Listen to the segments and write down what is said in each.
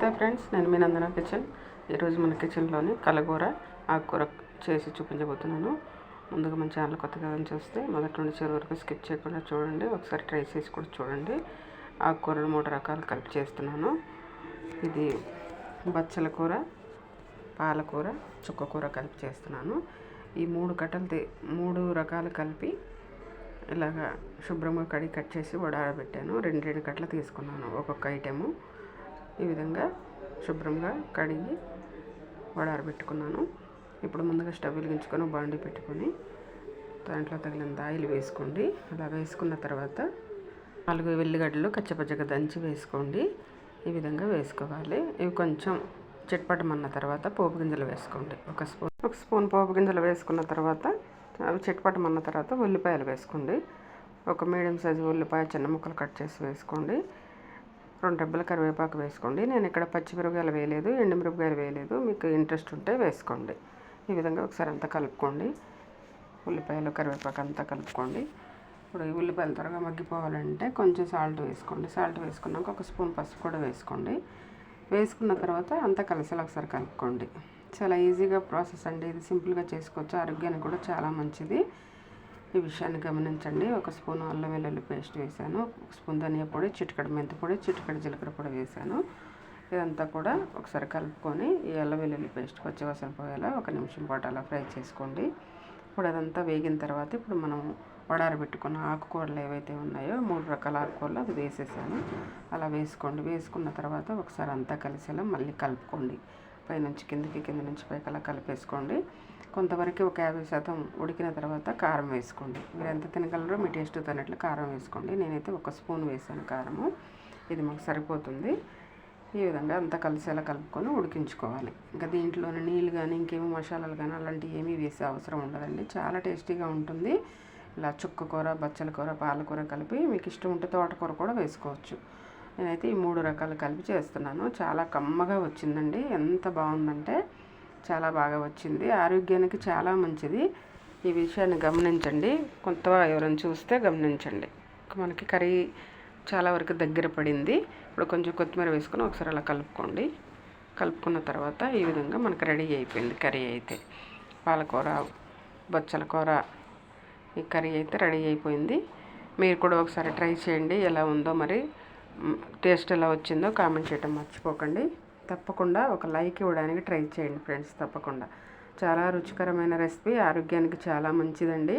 నమస్తే ఫ్రెండ్స్ నేను మీ నందన కిచెన్. ఈరోజు మన కిచెన్లోని కలగూర ఆకుకూర చేసి చూపించబోతున్నాను. ముందుగా మన ఛానల్ కొత్తగా చూస్తే మొదటి నుండి చివరి వరకు స్కిప్ చేయకుండా చూడండి. ఒకసారి ట్రై చేసి కూడా చూడండి. ఆకుకూరలు మూడు రకాలు కలిపి చేస్తున్నాను. ఇది బచ్చల కూర పాలకూర చుక్కకూర కలిపి చేస్తున్నాను. ఈ మూడు కట్టలు మూడు రకాలు కలిపి ఇలాగా శుభ్రంగా కడిగి కట్ చేసి వడారబెట్టాను రెండు రెండు కట్టలు తీసుకున్నాను ఒక్కొక్క ఐటెము. ఈ విధంగా శుభ్రంగా కడిగి వడారబెట్టుకున్నాను. ఇప్పుడు ముందుగా స్టవ్ వెలిగించుకొని బాండి పెట్టుకొని దాంట్లో తగినంత ఆయిల్ వేసుకోండి. అలా వేసుకున్న తర్వాత నాలుగు వెల్లిగడ్డలు కచ్చపచ్చగా దంచి వేసుకోండి. ఈ విధంగా వేసుకోవాలి. ఇవి కొంచెం చిట్పటమన్న తర్వాత పోపు గింజలు వేసుకోండి. ఒక స్పూన్ ఒక స్పూన్ పోపు గింజలు వేసుకున్న తర్వాత అవి చిట్పటమన్న తర్వాత ఉల్లిపాయలు వేసుకోండి. ఒక మీడియం సైజు ఉల్లిపాయ చిన్న ముక్కలు కట్ చేసి వేసుకోండి. రెండు రెబ్బల కరివేపాకు వేసుకోండి. నేను ఇక్కడ పచ్చిమిరపకాయలు వేయలేదు ఎండుమిరపకాయలు వేయలేదు. మీకు ఇంట్రెస్ట్ ఉంటే వేసుకోండి. ఈ విధంగా ఒకసారి అంతా కలుపుకోండి. ఉల్లిపాయలు కరివేపాకు అంతా కలుపుకోండి. ఇప్పుడు ఈ ఉల్లిపాయలు త్వరగా మగ్గిపోవాలంటే కొంచెం సాల్ట్ వేసుకోండి. సాల్ట్ వేసుకున్నాక ఒక స్పూన్ పసుపు కూడా వేసుకోండి. వేసుకున్న తర్వాత అంతా కలిసేలా ఒకసారి కలుపుకోండి. చాలా ఈజీగా ప్రాసెస్ అండి. ఇది సింపుల్గా చేసుకోవచ్చు. ఆరోగ్యానికి కూడా చాలా మంచిది. ఈ విషయాన్ని గమనించండి. ఒక స్పూన్ అల్లం వెల్లుల్లి పేస్ట్ వేసాను ఒక స్పూన్ ధనియా పొడి చిటికడ మెంతి పొడి చిటికడ జీలకర్ర పొడి వేసాను ఇదంతా కూడా ఒకసారి కలుపుకొని ఈ అల్లం వెల్లుల్లి పేస్ట్ పచ్చివాసన పోయేలా ఒక నిమిషం పాటు అలా ఫ్రై చేసుకోండి. ఇప్పుడు అదంతా వేగిన తర్వాత ఇప్పుడు మనం వడారబెట్టుకున్న ఆకుకూరలు ఏవైతే ఉన్నాయో మూడు రకాల ఆకుకూరలు అది వేసేసాను. అలా వేసుకోండి. వేసుకున్న తర్వాత ఒకసారి అంతా కలిసేలా మళ్ళీ కలుపుకోండి. పైనుంచి కిందకి కింద నుంచి పైకి అలా కలిపేసుకోండి. కొంతవరకు ఒక యాభై శాతం ఉడికిన తర్వాత కారం వేసుకోండి. మీరు ఎంత తినగలరో మీ టేస్ట్ తనట్లు కారం వేసుకోండి. నేనైతే ఒక స్పూన్ వేసాను కారము. ఇది మాకు సరిపోతుంది. ఈ విధంగా అంతా కలిసేలా కలుపుకొని ఉడికించుకోవాలి. ఇంకా దీంట్లోనే నీళ్ళు కానీ ఇంకేమి మసాలాలు కానీ అలాంటివి ఏమీ వేసే అవసరం ఉండదండి. చాలా టేస్టీగా ఉంటుంది. ఇలా చుక్క కూర బచ్చల కూర పాలకూర కలిపి మీకు ఇష్టం ఉంటే తోటకూర కూడా వేసుకోవచ్చు. నేనైతే ఈ మూడు రకాలు కలిపి చేస్తున్నాను. చాలా కమ్మగా వచ్చిందండి. ఎంత బాగుందంటే చాలా బాగా వచ్చింది. ఆరోగ్యానికి చాలా మంచిది. ఈ విషయాన్ని గమనించండి. కొత్తగా ఎవరైనా చూస్తే గమనించండి. మనకి కర్రీ చాలా వరకు దగ్గర పడింది. ఇప్పుడు కొంచెం కొత్తిమీర వేసుకొని ఒకసారి అలా కలుపుకోండి. కలుపుకున్న తర్వాత ఈ విధంగా మనకు రెడీ అయిపోయింది కర్రీ అయితే. పాలకూర బొచ్చల కూర ఈ కర్రీ అయితే రెడీ అయిపోయింది. మీరు కూడా ఒకసారి ట్రై చేయండి. ఎలా ఉందో మరి టేస్ట్ ఎలా వచ్చిందో కామెంట్ చేయటం మర్చిపోకండి. తప్పకుండా ఒక లైక్ ఇవ్వడానికి ట్రై చేయండి ఫ్రెండ్స్ తప్పకుండా. చాలా రుచికరమైన రెసిపీ ఆరోగ్యానికి చాలా మంచిదండి.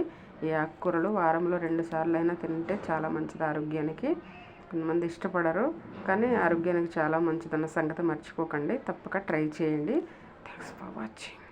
ఈ ఆకుకూరలు వారంలో రెండు సార్లు అయినా తింటే చాలా మంచిది ఆరోగ్యానికి. కొంతమంది ఇష్టపడరు కానీ ఆరోగ్యానికి చాలా మంచిదన్న సంగతి మర్చిపోకండి. తప్పక ట్రై చేయండి. Thanks for watching.